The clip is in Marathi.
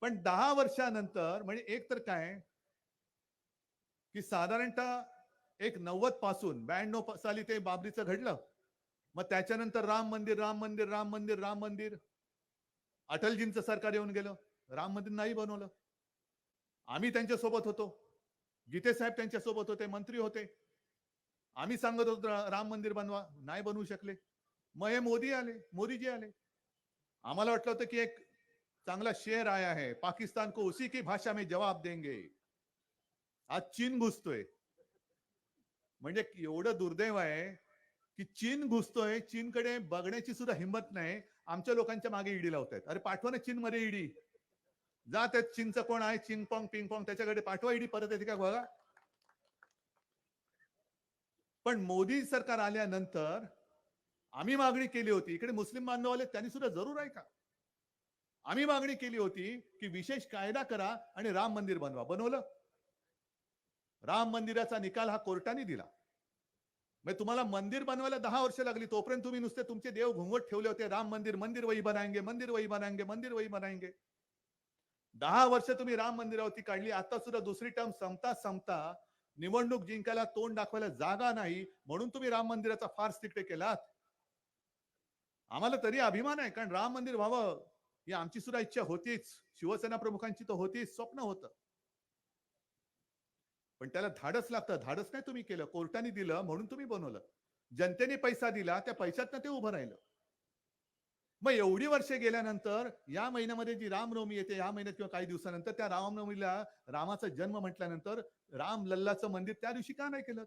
पण दहा वर्षानंतर म्हणजे एक तर काय? की साधारणतः एक नव्वदपासून ब्याण्णव साली ते बाबरीचं घडलं. मग त्याच्यानंतर राम मंदिर राम मंदिर राम मंदिर राम मंदिर. अटलजींचं सरकार येऊन गेलं. राम मंदिर नाही बनवलं. आम्ही त्यांच्यासोबत होतो. गीते साहेब त्यांच्यासोबत होते मंत्री होते. आम्ही सांगत होतो राम मंदिर बनवा. नाही बनवू शकले. मग हे मोदी आले मोदीजी आले. आम्हाला वाटलं होतं की एक चांगला शेर आया है पाकिस्तान को उसी की भाषा में जवाब देंगे। आज चीन घुसतोय। म्हणजे एवढं दुर्दैव आहे की चीन घुसतोय चीनकडे बघण्याची सुद्धा हिंमत नाही. आमच्या लोकांच्या मागे ईडी लावतायत. अरे पाठवा ना चीन मध्ये ईडी. जा त्यात चीनचं कोण आहे? चिंग पॉंग पिंग पॉंग त्याच्याकडे पाठवा ईडी परत येते का बघा? पण मोदी सरकार आल्यानंतर आम्ही मागणी केली होती. इकडे मुस्लिम बांधव आले त्यांनी सुद्धा जरूर आहे का? आम्ही मागणी केली होती की विशेष कायदा करा आणि राम मंदिर बनवा. बनवलं. राम मंदिराचा निकाल हा कोर्टाने दिला. मग तुम्हाला मंदिर बनवायला दहा वर्ष लागली तोपर्यंत तुम्ही नुसते तुमचे देव घुंगट ठेवले होते. राम मंदिर मंदिर वही बनायंगे मंदिर वही बनायंगे मंदिर वही बनायंगे दहा वर्ष तुम्ही राम मंदिरावरती काढली आता सुद्धा दुसरी टर्म संपता संपता निवडणूक जिंकायला तोंड दाखवायला जागा नाही म्हणून तुम्ही राम मंदिराचा फार तिकडे केलात. आम्हाला तरी अभिमान आहे कारण राम मंदिर व्हावं. ही आमची सुद्धा इच्छा होतीच. शिवसेना प्रमुखांची तर होतीच स्वप्न होतं. पण त्याला धाडस लागतं. धाडस नाही तुम्ही केलं. कोर्टाने दिलं म्हणून तुम्ही बनवलं. जनतेने पैसा दिला त्या पैशातनं ते उभं राहिलं. मग एवढी वर्षे गेल्यानंतर या महिन्यामध्ये जी रामनवमी येते या महिन्यात किंवा काही दिवसानंतर त्या रामनवमीला रामाचा जन्म म्हटल्यानंतर राम लल्लाचं मंदिर त्या दिवशी का नाही केलं?